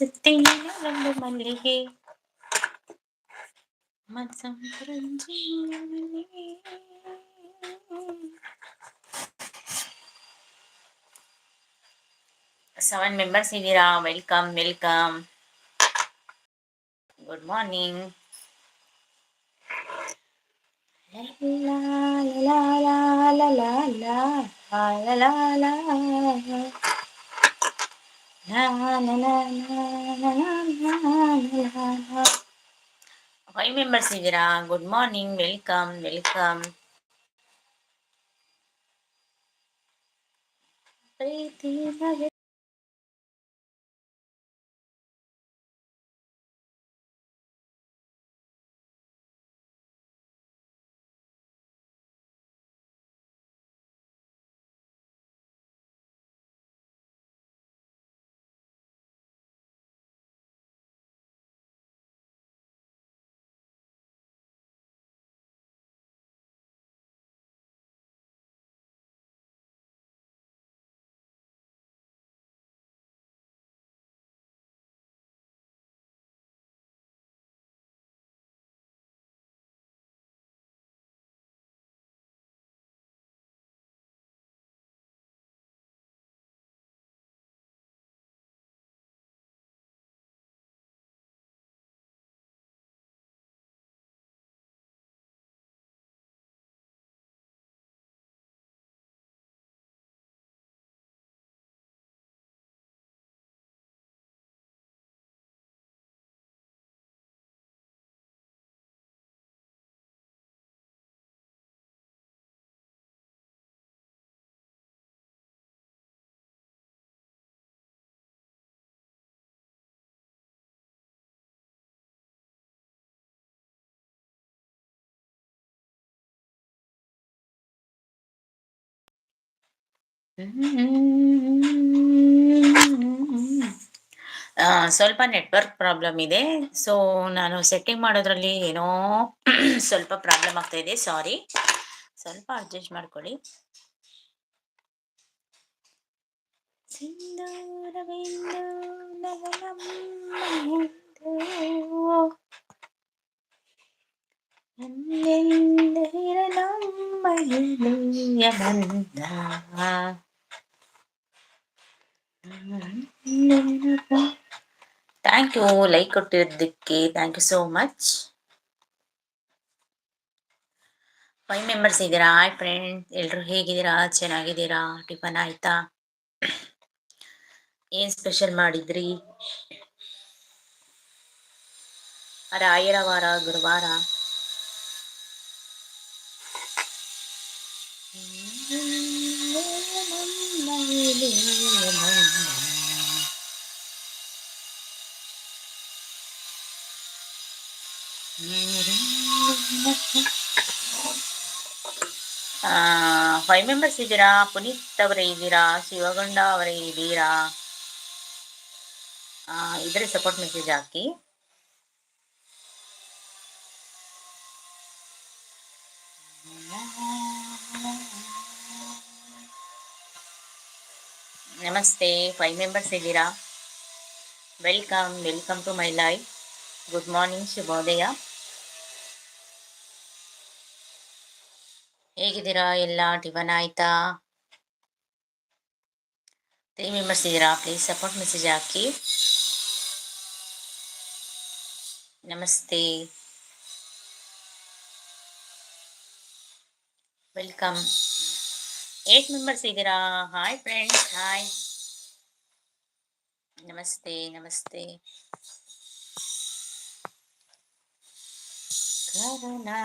சித்திரம்பு மல்லிகை மசம் seven members இனிரா welcome welcome good morning la la la la la la la la la Hi members, Sivira. Good morning. Welcome. Welcome. ಸ್ವಲ್ಪ network problem ಇದೆ. So ನಾನು setting ಮಾಡೋದ್ರಲ್ಲಿ ಏನೋ ಸ್ವಲ್ಪ problem ಆಗ್ತಾ ಇದೆ. ಸಾರಿ ಸ್ವಲ್ಪ ಅಡ್ಜಸ್ಟ್ ಮಾಡ್ಕೊಳ್ಳಿ. ಸಿಂಧೂರವೆಂದು ಥ್ಯಾಂಕ್ ಯು ಲೈಕ್ ಕೊಟ್ಟಿದ್ದಕ್ಕೆ. Thank you so much five members ಇದ್ದೀರಾ ಹಾಯ್ ಫ್ರೆಂಡ್ ಎಲ್ಲರೂ ಹೇಗಿದ್ದೀರಾ? ಚೆನ್ನಾಗಿದ್ದೀರಾ? ಟಿಫನ್ ಆಯ್ತಾ? ಏನ್ ಸ್ಪೆಷಲ್ ಮಾಡಿದ್ರಿ? ರಾಯರವಾರ ಗುರುವಾರ? ಫೈವ್ ಮೆಂಬರ್ಸ್ ಇದ್ದೀರಾ? ಪುನೀತ್ ಅವರೇ ಇದ್ದೀರಾ? ಶಿವಗೊಂಡ ಅವರೇ ಇದ್ದೀರಾ? ಇದ್ರೆ ಸಪೋರ್ಟ್ ಮೆಸೇಜ್ ಹಾಕಿ. ನಮಸ್ತೆ ಫೈವ್ ಮೆಂಬರ್ಸ್ ಇದ್ದೀರಾ welcome welcome to my life good morning ಶುಭೋದಯ ಹೇಗಿದ್ದೀರಾ ಎಲ್ಲ ಟಿಫನ್ ಆಯ್ತಾ ತ್ರೀ ಮೆಂಬರ್ಸ್ ಇದ್ದೀರಾ ಪ್ಲೀಸ್ ಸಪೋರ್ಟ್ ಮೆಸೇಜ್ ಹಾಕಿ ನಮಸ್ತೆ ವೆಲ್ಕಮ್ ಏಟ್ ಮೆಂಬರ್ಸ್ ಇದ್ದೀರಾ ಹಾಯ್ ಫ್ರೆಂಡ್ಸ್ ಹಾಯ್ ನಮಸ್ತೆ ನಮಸ್ತೆ ಕರುಣಾ